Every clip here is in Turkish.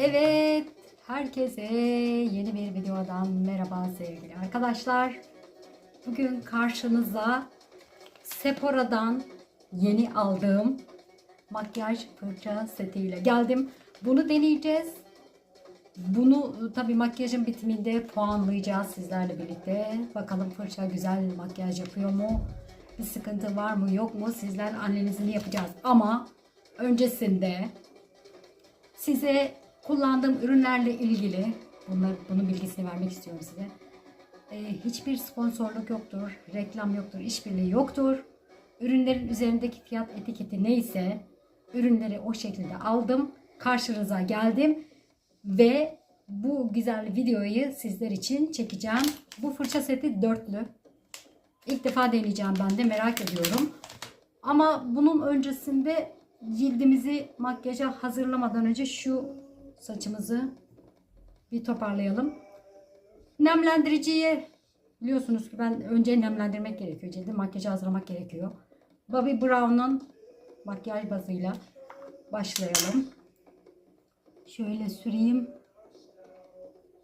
Evet, herkese yeni bir videodan merhaba sevgili arkadaşlar. Bugün karşınıza Sephora'dan yeni aldığım makyaj fırça setiyle geldim. Bunu deneyeceğiz. Bunu tabi makyajın bitiminde puanlayacağız sizlerle birlikte. Bakalım fırça güzel makyaj yapıyor mu? Bir sıkıntı var mı yok mu? Sizler analizini yapacağız. Ama öncesinde size kullandığım ürünlerle ilgili bunlar, bunun bilgisini vermek istiyorum size. Ee, hiçbir sponsorluk yoktur, reklam yoktur, işbirliği yoktur. Ürünlerin üzerindeki fiyat etiketi neyse ürünleri o şekilde aldım. Karşınıza geldim ve bu güzel videoyu sizler için çekeceğim. Bu fırça seti dörtlü. İlk defa deneyeceğim ben de merak ediyorum. Ama bunun öncesinde cildimizi makyaja hazırlamadan önce şu saçımızı bir toparlayalım. Nemlendiriciye biliyorsunuz ki ben önce nemlendirmek gerekiyor. Cildi makyajı hazırlamak gerekiyor. Bobbi Brown'un makyaj bazıyla başlayalım. Şöyle süreyim.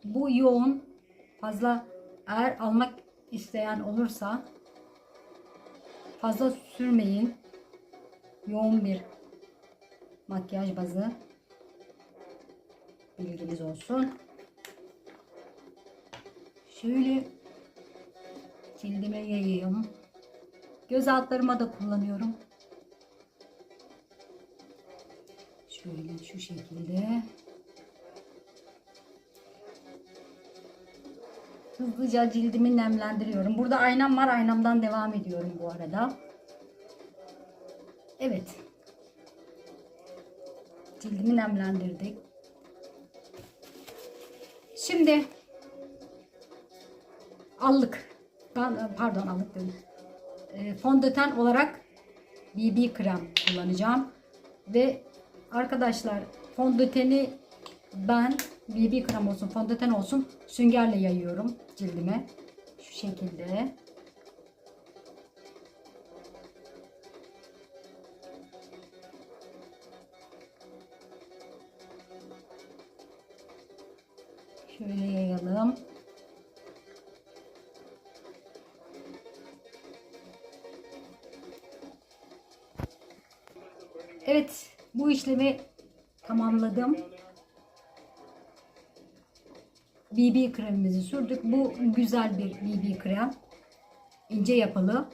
Bu yoğun fazla eğer almak isteyen olursa fazla sürmeyin. Yoğun bir makyaj bazı bilginiz olsun. Şöyle cildime yayayım. Göz altlarıma da kullanıyorum. Şöyle şu şekilde. Hızlıca cildimi nemlendiriyorum. Burada aynam var. Aynamdan devam ediyorum bu arada. Evet. Cildimi nemlendirdik. Şimdi allık. Ben, pardon allık dedim. E, fondöten olarak BB krem kullanacağım. Ve arkadaşlar fondöteni ben BB krem olsun fondöten olsun süngerle yayıyorum cildime. Şu şekilde. Şöyle yayalım. Evet, bu işlemi tamamladım. BB kremimizi sürdük. Bu güzel bir BB krem. İnce yapılı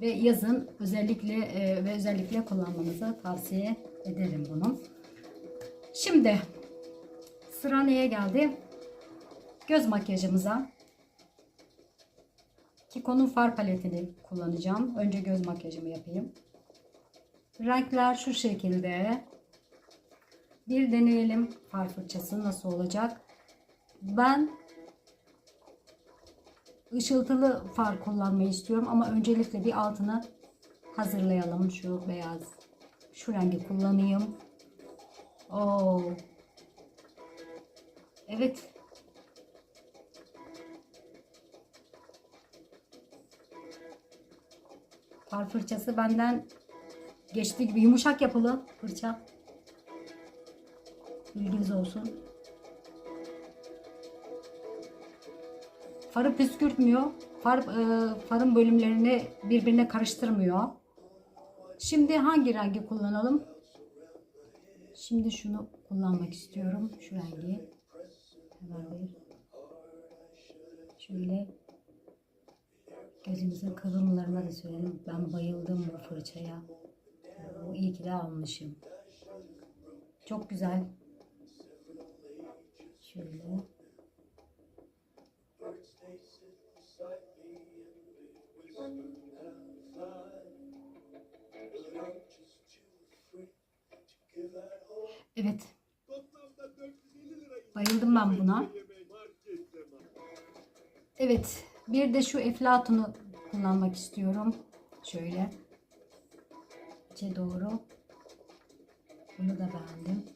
ve yazın özellikle e, ve özellikle kullanmanızı tavsiye ederim bunu. Şimdi sıra neye geldi? Göz makyajımıza. Kiko'nun far paletini kullanacağım. Önce göz makyajımı yapayım. Renkler şu şekilde. Bir deneyelim far fırçası nasıl olacak. Ben ışıltılı far kullanmayı istiyorum ama öncelikle bir altını hazırlayalım. Şu beyaz. Şu rengi kullanayım. Oo. Evet. Far fırçası benden geçtiği gibi yumuşak yapılı fırça. Bilginiz olsun. Farı püskürtmüyor. Far, e, farın bölümlerini birbirine karıştırmıyor. Şimdi hangi rengi kullanalım? Şimdi şunu kullanmak istiyorum. Şu rengi. Hemen bir. Şöyle gözümüzün kıvrımlarına da sürelim. Ben bayıldım bu fırçaya. Bu iyi ki de almışım. Çok güzel. Şöyle. Evet. Bayıldım ben buna. Evet. Bir de şu eflatunu kullanmak istiyorum. Şöyle. İçe doğru. Bunu da beğendim.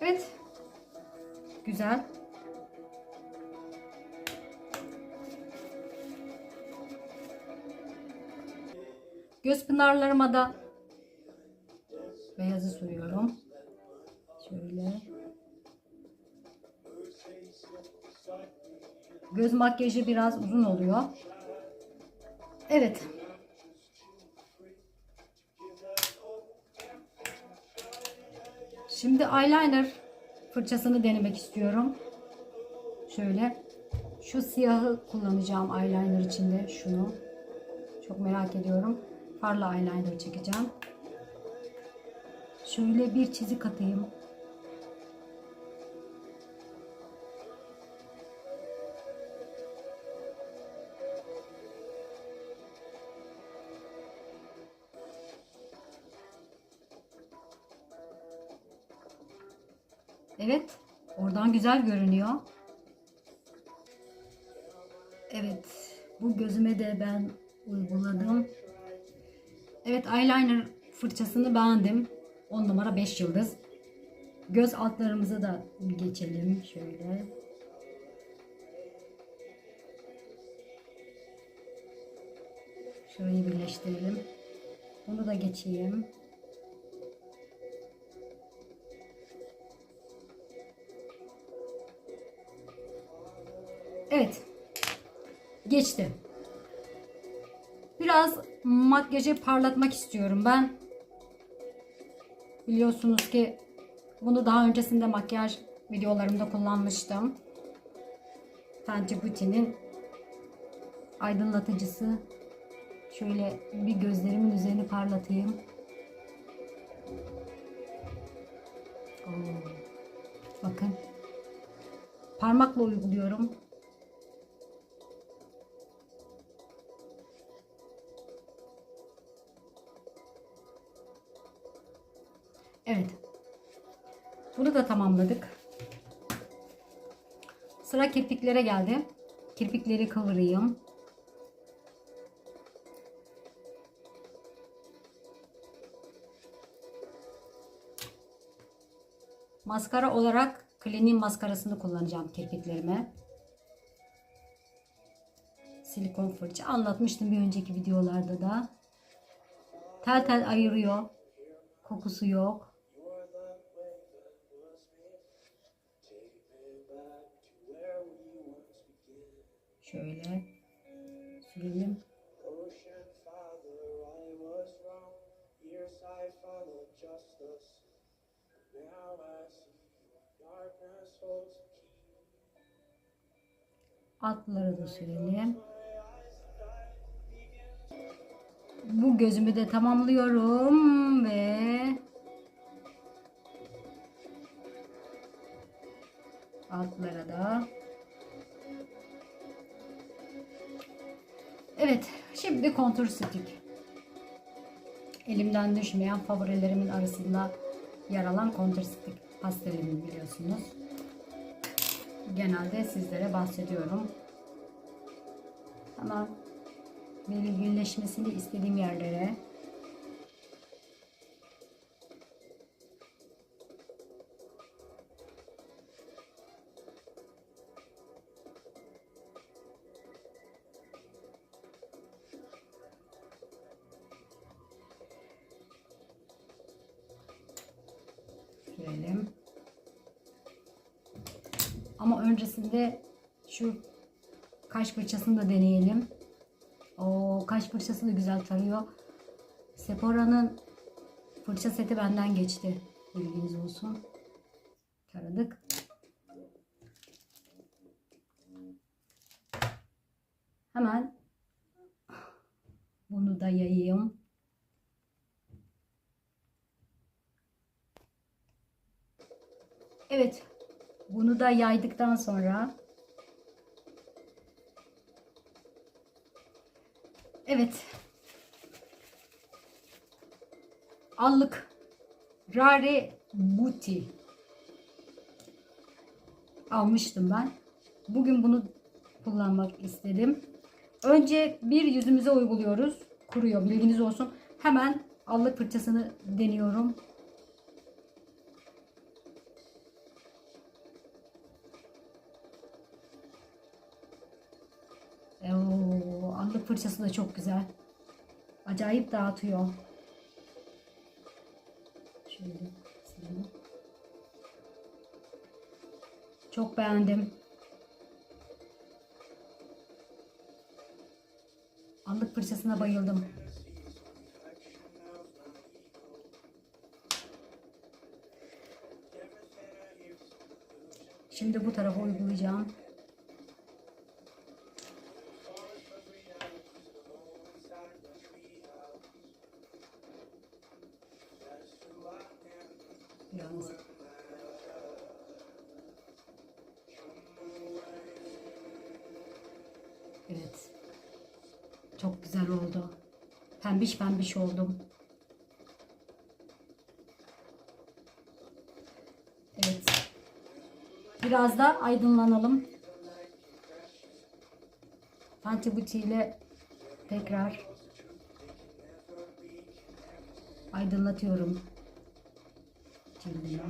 Evet. Güzel. Göz pınarlarıma da beyazı sürüyorum. Şöyle. Göz makyajı biraz uzun oluyor. Evet. Şimdi eyeliner fırçasını denemek istiyorum. Şöyle. Şu siyahı kullanacağım eyeliner içinde. Şunu. Çok merak ediyorum. Farla eyeliner çekeceğim. Şöyle bir çizik atayım. Evet. Oradan güzel görünüyor. Evet. Bu gözüme de ben uyguladım. Evet eyeliner fırçasını beğendim. 10 numara 5 yıldız. Göz altlarımıza da geçelim şöyle. Şurayı birleştirelim. Bunu da geçeyim. Evet. Geçti. Biraz makyajı parlatmak istiyorum ben. Biliyorsunuz ki bunu daha öncesinde makyaj videolarımda kullanmıştım. Fenty Beauty'nin aydınlatıcısı. Şöyle bir gözlerimin üzerini parlatayım. Oo. Bakın. Parmakla uyguluyorum. Evet. Bunu da tamamladık. Sıra kirpiklere geldi. Kirpikleri kıvırayım. Maskara olarak Clinique maskarasını kullanacağım kirpiklerime. Silikon fırça. Anlatmıştım bir önceki videolarda da. Tel tel ayırıyor. Kokusu yok. The key. Altları da sürelim. Bu gözümü de tamamlıyorum ve altlara da Evet, şimdi kontur stick. Elimden düşmeyen favorilerimin arasında yer alan kontur stick pastelimi biliyorsunuz. Genelde sizlere bahsediyorum. Ama belirginleşmesini istediğim yerlere sürelim. Ama öncesinde şu kaş fırçasını da deneyelim. O kaş fırçası da güzel tarıyor. Sephora'nın fırça seti benden geçti. Bilginiz olsun. Taradık. Hemen bunu da yayayım. Evet. Bunu da yaydıktan sonra Evet. Allık. Rare Booty. Almıştım ben. Bugün bunu kullanmak istedim. Önce bir yüzümüze uyguluyoruz. Kuruyor bilginiz olsun. Hemen allık fırçasını deniyorum. Fırçası da çok güzel. Acayip dağıtıyor. Şöyle silelim. Çok beğendim. Allık fırçasına bayıldım. Şimdi bu tarafa uygulayacağım. Yalnız Evet. Çok güzel oldu. Pembiş pembiş oldum. Evet. Biraz da aydınlanalım. Fenty Beauty ile tekrar aydınlatıyorum. Cildimi.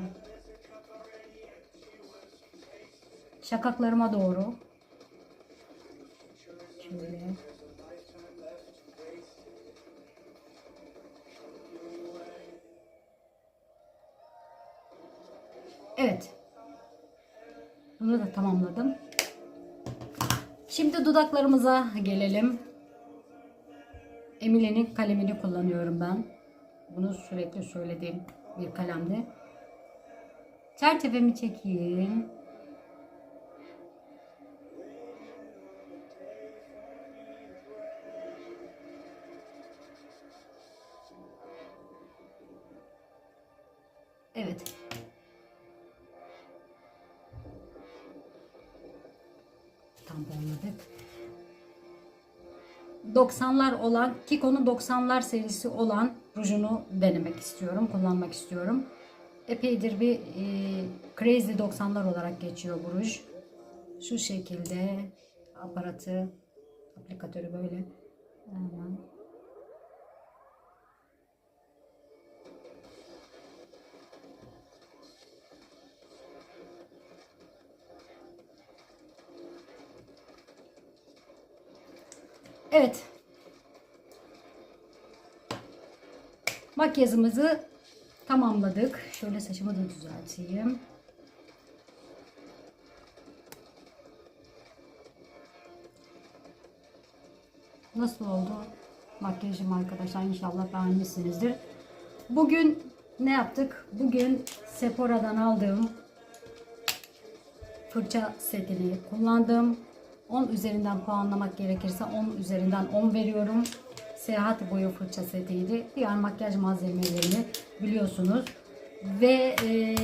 Şakaklarıma doğru. Şöyle. Evet. Bunu da tamamladım. Şimdi dudaklarımıza gelelim. Emile'nin kalemini kullanıyorum ben. Bunu sürekli söylediğim bir kalemdi. Çerçevemi çekeyim. Evet. Tamponladık. 90'lar olan Kiko'nun 90'lar serisi olan rujunu denemek istiyorum, kullanmak istiyorum. Epeydir bir e, Crazy 90'lar olarak geçiyor bu ruj. Şu şekilde aparatı, aplikatörü böyle. Hemen. Evet. Makyajımızı tamamladık. Şöyle saçımı da düzelteyim. Nasıl oldu makyajım arkadaşlar? İnşallah beğenmişsinizdir. Bugün ne yaptık? Bugün Sephora'dan aldığım fırça setini kullandım. 10 üzerinden puanlamak gerekirse 10 üzerinden 10 veriyorum. Seyahat boyu fırça setiydi. Diğer makyaj malzemelerini biliyorsunuz. Ve e,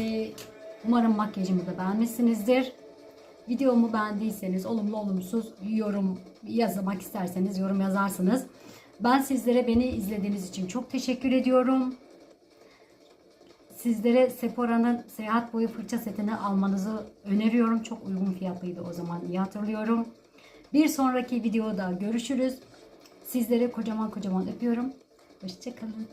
umarım makyajımı da beğenmişsinizdir. Videomu beğendiyseniz olumlu olumsuz yorum yazmak isterseniz yorum yazarsınız. Ben sizlere beni izlediğiniz için çok teşekkür ediyorum. Sizlere Sephora'nın seyahat boyu fırça setini almanızı öneriyorum. Çok uygun fiyatlıydı o zaman iyi hatırlıyorum. Bir sonraki videoda görüşürüz. Sizlere kocaman kocaman öpüyorum. Hoşçakalın.